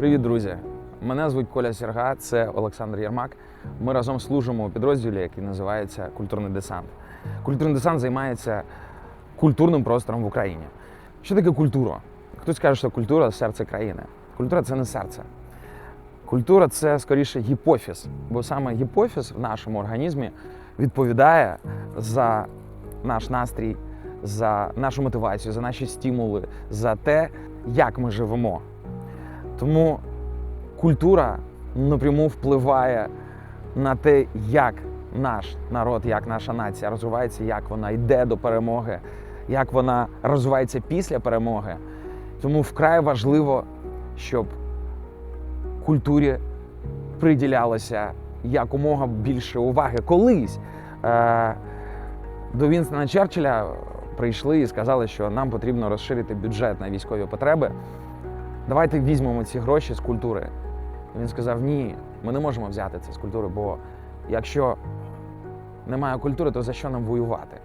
Привіт, друзі! Мене звуть Коля Сірга, це Олександр Єрмак. Ми разом служимо у підрозділі, який називається Культурний десант. Культурний десант займається культурним простором в Україні. Що таке культура? Хтось каже, що культура серце країни. Культура це не серце. Культура це скоріше гіпофіз, бо саме гіпофіз в нашому організмі відповідає за наш настрій, за нашу мотивацію, за наші стимули, за те, як ми живемо. Тому культура напряму впливає на те, як наш народ, як наша нація розвивається, як вона йде до перемоги, як вона розвивається після перемоги. Тому вкрай важливо, щоб культурі приділялося якомога більше уваги. Колись е, до Вінстона Черчилля прийшли і сказали, що нам потрібно розширити бюджет на військові потреби. Давайте візьмемо ці гроші з культури. Він сказав: ні, ми не можемо взяти це з культури, бо якщо немає культури, то за що нам воювати?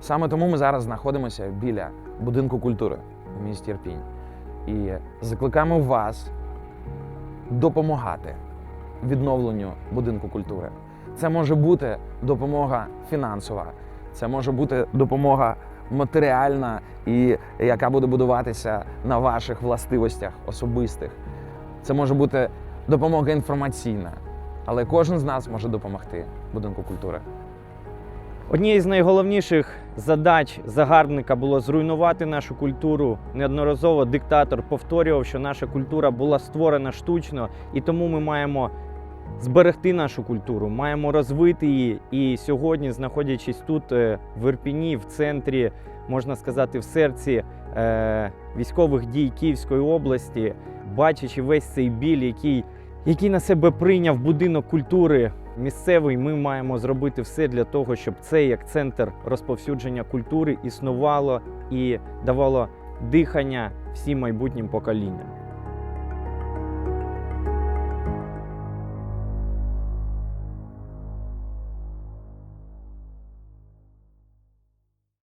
Саме тому ми зараз знаходимося біля будинку культури в місті Ірпінь. І закликаємо вас допомагати відновленню будинку культури. Це може бути допомога фінансова, це може бути допомога матеріальна і яка буде будуватися на ваших властивостях особистих. Це може бути допомога інформаційна, але кожен з нас може допомогти будинку культури. Однією з найголовніших задач загарбника було зруйнувати нашу культуру. Неодноразово диктатор повторював, що наша культура була створена штучно, і тому ми маємо зберегти нашу культуру, маємо розвити її. І сьогодні, знаходячись тут, е, в Ірпіні, в центрі, можна сказати, в серці е, військових дій Київської області, бачачи весь цей біль, який, який на себе прийняв будинок культури місцевий, ми маємо зробити все для того, щоб це як центр розповсюдження культури існувало і давало дихання всім майбутнім поколінням.